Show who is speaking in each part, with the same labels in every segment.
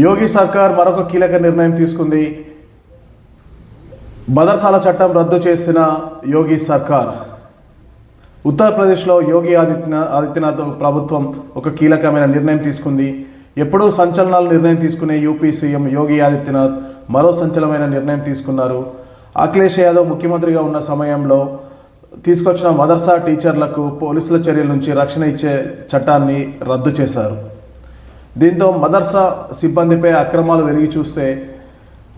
Speaker 1: యోగి సర్కార్ మరొక కీలక నిర్ణయం తీసుకుంది. మదర్సాల చట్టం రద్దు చేసిన యోగి సర్కార్. ఉత్తరప్రదేశ్లో యోగి ఆదిత్యనాథ్ ఆదిత్యనాథ్ ప్రభుత్వం ఒక కీలకమైన నిర్ణయం తీసుకుంది. ఎప్పుడూ సంచలనాలు నిర్ణయం తీసుకునే యూపీ సీఎం యోగి ఆదిత్యనాథ్ మరో సంచలనమైన నిర్ణయం తీసుకున్నారు. అఖిలేష్ యాదవ్ ముఖ్యమంత్రిగా ఉన్న సమయంలో తీసుకొచ్చిన మదర్సా టీచర్లకు పోలీసుల చర్యల నుంచి రక్షణ ఇచ్చే చట్టాన్ని రద్దు చేశారు. దీంతో మదర్సా సిబ్బందిపై అక్రమాలు వెలిగి చూస్తే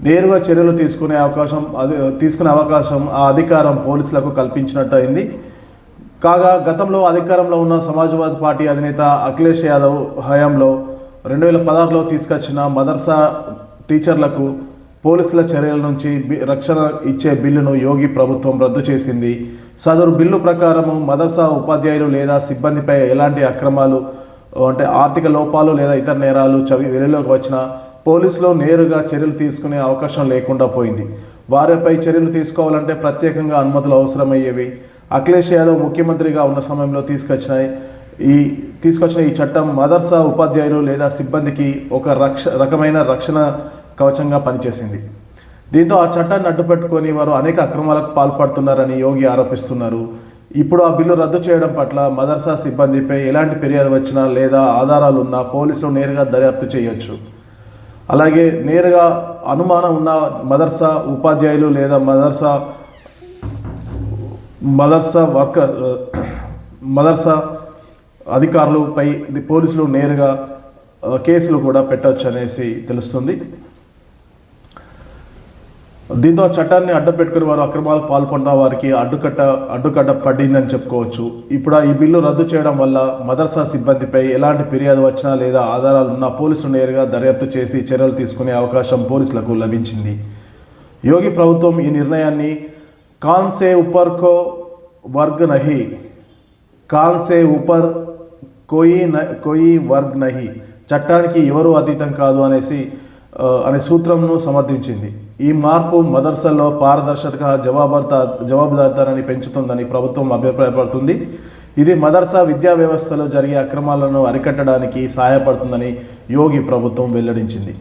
Speaker 1: నేరుగా చర్యలు తీసుకునే అవకాశం అది తీసుకునే అవకాశం ఆ అధికారం పోలీసులకు కల్పించినట్టు అయింది కాగా గతంలో అధికారంలో ఉన్న సమాజ్వాదీ పార్టీ అధినేత అఖిలేష్ యాదవ్ హయాంలో రెండు వేల పదహారులో తీసుకొచ్చిన మదర్సా టీచర్లకు పోలీసుల చర్యల నుంచి రక్షణ ఇచ్చే బిల్లును యోగి ప్రభుత్వం రద్దు చేసింది. సదరు బిల్లు ప్రకారం మదర్సా ఉపాధ్యాయులు లేదా సిబ్బందిపై ఎలాంటి అక్రమాలు అంటే ఆర్థిక లోపాలు లేదా ఇతర నేరాలు చవి వెలుగులోకి వచ్చినా పోలీసులు నేరుగా చర్యలు తీసుకునే అవకాశం లేకుండా పోయింది. వారిపై చర్యలు తీసుకోవాలంటే ప్రత్యేకంగా అనుమతులు అవసరమయ్యేవి. అఖిలేష్ యాదవ్ ముఖ్యమంత్రిగా ఉన్న సమయంలో తీసుకొచ్చిన ఈ తీసుకొచ్చిన ఈ చట్టం మదర్సా ఉపాధ్యాయులు లేదా సిబ్బందికి ఒక రక్ష రకమైన రక్షణ కవచంగా పనిచేసింది. దీంతో ఆ చట్టాన్ని అడ్డుపెట్టుకొని వారు అనేక అక్రమాలకు పాల్పడుతున్నారని యోగి ఆరోపిస్తున్నారు. ఇప్పుడు ఆ బిల్లు రద్దు చేయడం పట్ల మదర్సా సిబ్బందిపై ఎలాంటి ఫిర్యాదు వచ్చినా లేదా ఆధారాలు ఉన్నా పోలీసులు నేరుగా దర్యాప్తు చేయొచ్చు. అలాగే నేరుగా అనుమానం ఉన్న మదర్సా ఉపాధ్యాయులు లేదా మదర్సా మదర్సా వర్కర్ మదర్సా అధికారులపై పోలీసులు నేరుగా కేసులు కూడా పెట్టవచ్చు అనేసి తెలుస్తుంది. దీంతో చట్టాన్ని అడ్డపెట్టుకుని వారు అక్రమాలకు పాల్పడిన వారికి అడ్డుకట్ట అడ్డుకట్ట పడిందని చెప్పుకోవచ్చు. ఇప్పుడు ఈ బిల్లు రద్దు చేయడం వల్ల మదర్సా సిబ్బందిపై ఎలాంటి ఫిర్యాదు వచ్చినా లేదా ఆధారాలు ఉన్నా పోలీసులు నేరుగా దర్యాప్తు చేసి చర్యలు తీసుకునే అవకాశం పోలీసులకు లభించింది. యోగి ప్రభుత్వం ఈ నిర్ణయాన్ని కాన్సే ఉపర్ కో వర్గ్ నహి కాన్సే ఉపర్ కోయి న కోయి వర్గ్ నహి చట్టానికి ఎవరు అతీతం కాదు అనేసి అనే సూత్రంను సమర్థించింది. ఈ మార్పు మదర్సల్లో పారదర్శక జవాబర్త జవాబుదారితనాన్ని పెంచుతుందని ప్రభుత్వం అభిప్రాయపడుతుంది. ఇది మదర్సా విద్యా వ్యవస్థలో జరిగే అక్రమాలను అరికట్టడానికి సహాయపడుతుందని యోగి ప్రభుత్వం వెల్లడించింది.